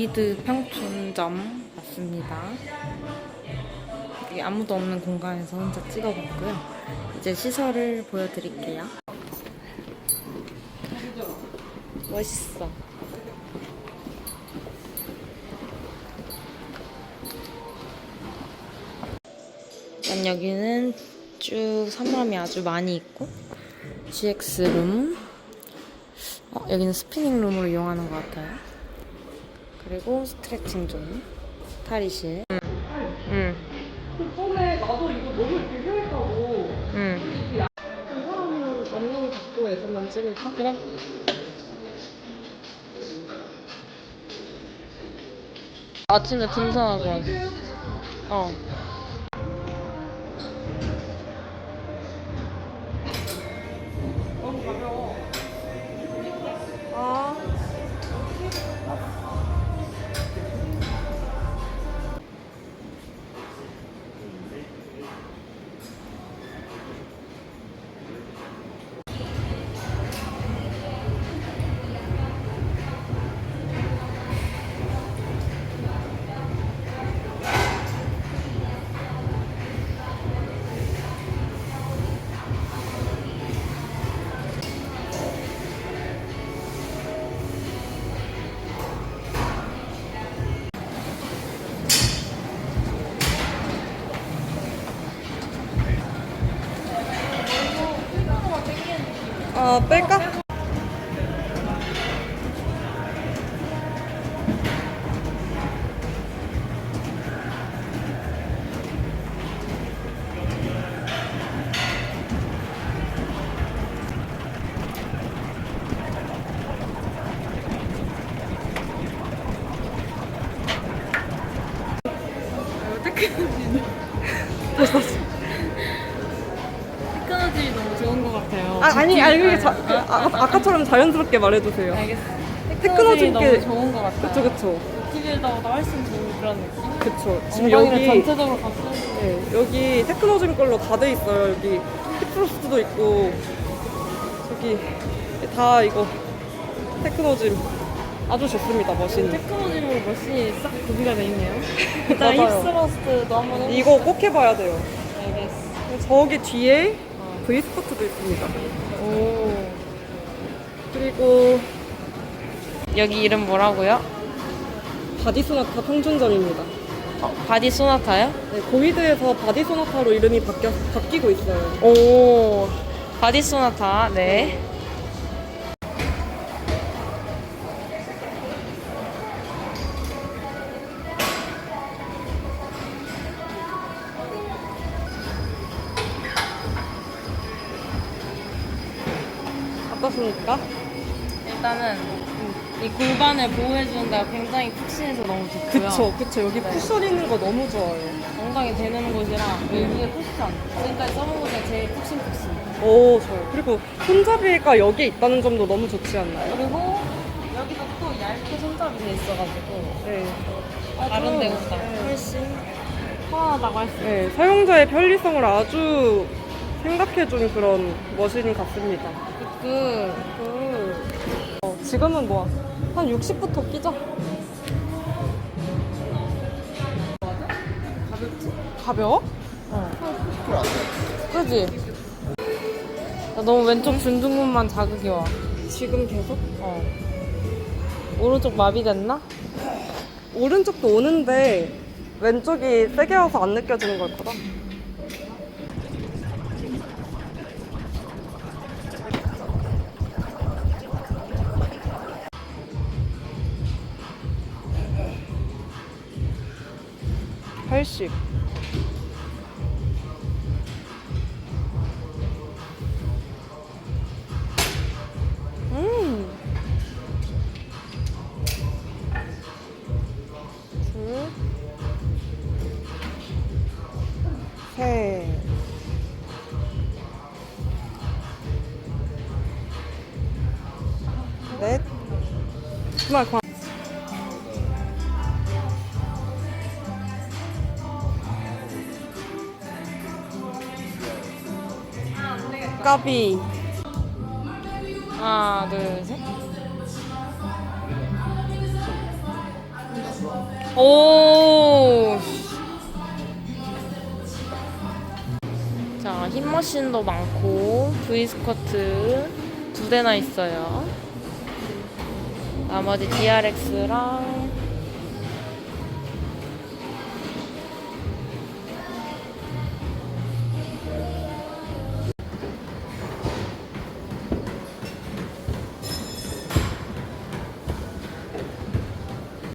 고이드 평촌점 왔습니다. 여기 아무도 없는 공간에서 혼자 찍어봤고요. 이제 시설을 보여드릴게요. 멋있어. 일단 여기는 쭉 사람이 아주 많이 있고 GX룸 어, 여기는 스피닝 룸으로 이용하는 것 같아요. 그리고 스트레칭 존, 탈의실. 응. 응. 전에 나도 이거 너무 휴했다고 응. 그 사람은 맞는 각도 에서만 찍을까? 그래. 아침에 등산학원. 어. 너 아, 뺄까? 테크놀지 아요. 아, 아니, 아니, 그게 자, 그, 아, 아 까처럼 자연스럽게 말해주세요. 알겠어. 테크놀지 너무 게- 좋은 것 같아요. 그쵸, 그쵸. TV보다 훨씬 좋은 그런 느낌? 그쵸. 지금 엉덩이를 여기, 전체적으로 갔어. 네, 여기 테크노짐 걸로 다 돼 있어요. 여기 힙프로스트도 있고, 저기 다 이거 테크노짐 아주 좋습니다. 머신. 테크놀지로 머신이 싹 구비가 돼 있네요. 일단 맞아요. 힙스러스트도 한번 해볼게요. 이거 꼭 해봐야 돼요. 알겠어. 저기 뒤에 어. V 스포트도 있습니다. 오. 그리고 여기 이름 뭐라고요? 바디 소나타 평준점입니다. 어, 바디 소나타요? 네, 고위드에서 바디 소나타로 이름이 바뀌어, 바뀌고 있어요. 오. 바디 소나타. 네. 어떻습니까? 일단은 이 골반을 보호해주는 데가 굉장히 푹신해서 너무 좋고요. 그쵸, 그쵸. 여기 네. 쿠션 있는 거 너무 좋아요. 엉덩이 대는 곳이랑 여기 위에 쿠션. 지금까지 써본 곳 중에 제일 푹신푹신. 오, 좋아요. 그리고 손잡이가 여기에 있다는 점도 너무 좋지 않나요? 그리고 여기도 또 얇게 손잡이 돼 있어가지고 네. 다른 데보다 네. 훨씬 편하다고 할 수 있어요. 네, 사용자의 편리성을 아주 생각해준 그런 머신 같습니다. 그 그, 어, 지금은 뭐, 한 60부터 끼죠? 가볍지? 가벼워? 어. 그지? 나 너무 왼쪽 중둔근만 자극이 와. 지금 계속? 어. 오른쪽 마비됐나? 오른쪽도 오는데, 왼쪽이 세게 와서 안 느껴지는 걸 거다. 팔십. 음. 둘, 셋, 넷, 그만 그만. 까비. 하나, 둘, 셋. 오. 자, 힙머신도 많고 V 스쿼트 두 대나 있어요. 나머지 DRX랑